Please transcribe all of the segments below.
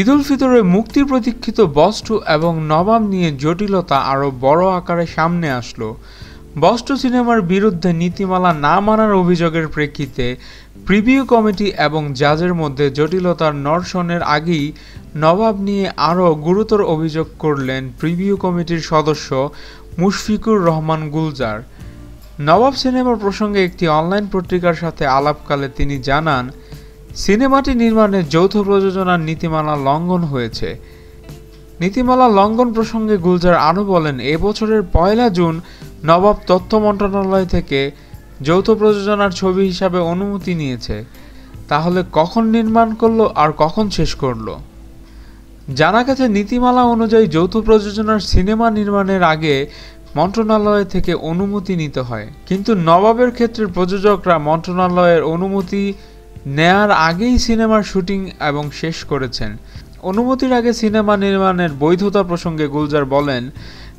ঈদ উল ফিতরে মুক্তি প্রতীক্ষিত বস্তু এবং নবাব নিয়ে জটিলতা আরও বড় আকারে সামনে আসলো। বস্টু সিনেমার বিরুদ্ধে নীতিমালা না মানার অভিযোগের প্রেক্ষিতে প্রিভিউ কমিটি এবং জাজের মধ্যে জটিলতার নরসনের আগেই নবাব নিয়ে আরও গুরুতর অভিযোগ করলেন প্রিভিউ কমিটির সদস্য মুশফিকুর রহমান গুলজার। নবাব সিনেমার প্রসঙ্গে একটি অনলাইন পত্রিকার সাথে আলাপকালে তিনি জানান, সিনেমাটি নির্মাণে যৌথ প্রযোজনার নীতিমালা লঙ্ঘন হয়েছে। নীতিমালা লঙ্ঘন প্রসঙ্গে গুলজার আরও বলেন এবছরের পয়লা জুন নবাব তথ্য মন্ত্রণালয় থেকে যৌথ প্রযোজনার ছবি হিসাবে অনুমতি নিয়েছে। তাহলে কখন নির্মাণ করল আর কখন শেষ করল? জানা গেছে নীতিমালা অনুযায়ী যৌথ প্রযোজনার সিনেমা নির্মাণের আগে মন্ত্রণালয় থেকে অনুমতি নিতে হয়। কিন্তু নবাবের ক্ষেত্রে প্রযোজকরা মন্ত্রণালয়ের অনুমতি নেয়ার আগেই সিনেমার শুটিং এবং শেষ করেছেন। অনুমতির আগে সিনেমা নির্মাণের বৈধতা প্রসঙ্গে গুলজার বলেন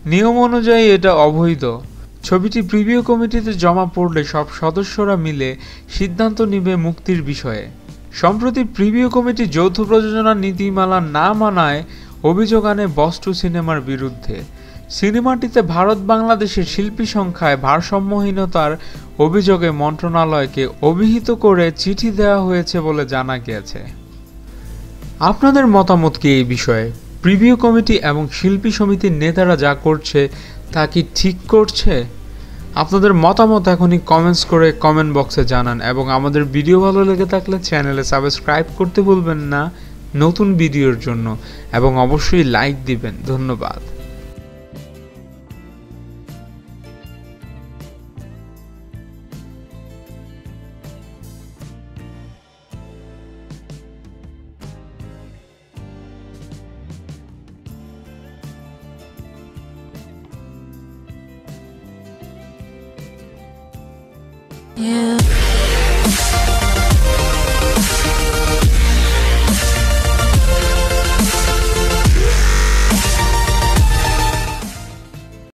নিয়ম অনুযায়ী এটা অবৈধ। ছবিটি প্রিভিউ কমিটিতে জমা পড়লে সব সদস্যরা মিলে সিদ্ধান্ত নিবে মুক্তির বিষয়ে। সম্প্রতি প্রিভিউ কমিটি যৌথ প্রযোজনার নীতিমালা না মানায় অভিযোগ আনে বস্টু সিনেমার বিরুদ্ধে। সিনেমাটিতে ভারত বাংলাদেশের শিল্পী সংখ্যায় ভারসাম্যহীনতার অভিযোগে মন্ত্রণালয়কে অভিহিত করে চিঠি দেওয়া হয়েছে বলে জানা গিয়েছে। আপনাদের মতামত কি এই বিষয়ে? প্রিভিউ কমিটি এবং শিল্পী সমিতির নেতারা যা করছে, তা কি ঠিক করছে? আপনাদের মতামত এখনই কমেন্টস করে কমেন্ট বক্সে জানান এবং আমাদের ভিডিও ভালো লেগে থাকলে চ্যানেলে সাবস্ক্রাইব করতে ভুলবেন না নতুন ভিডিওর জন্য এবং অবশ্যই লাইক দিবেন। ধন্যবাদ। Yeah.